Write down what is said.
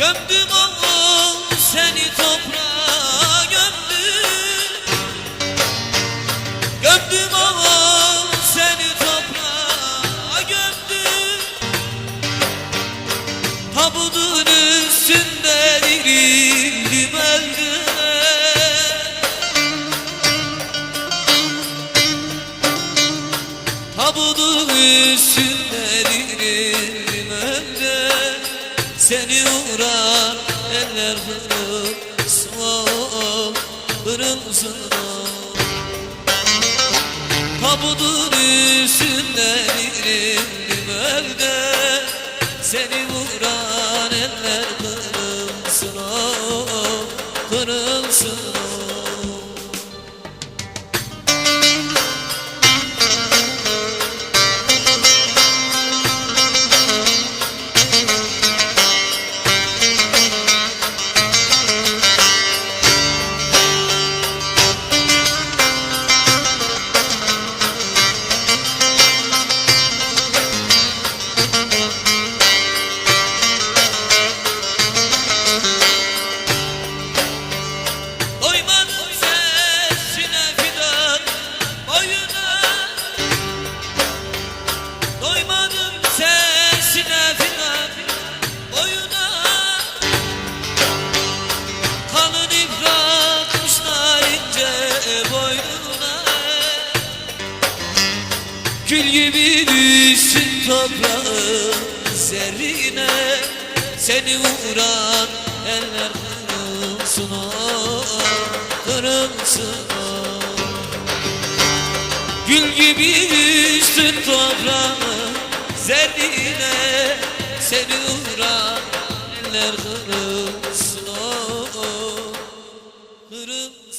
Gömdüm oğlum seni toprağa gömdüm. Gömdüm oğlum seni toprağa gömdüm. Tabudun üstünde dirildim öldüm Tabudun vuran eller kırılsın oh, Kırılsın. Tabutun üstünde dirildim önde Seni vuran eller kırılsın oh, Kırılsın Gül gibi düşsün toprağın üzerine. Seni vuran eller kırılsın o Kırılsın o. Gül gibi düşsün toprağın üzerine. Seni vuran eller kırılsın o Kırılsın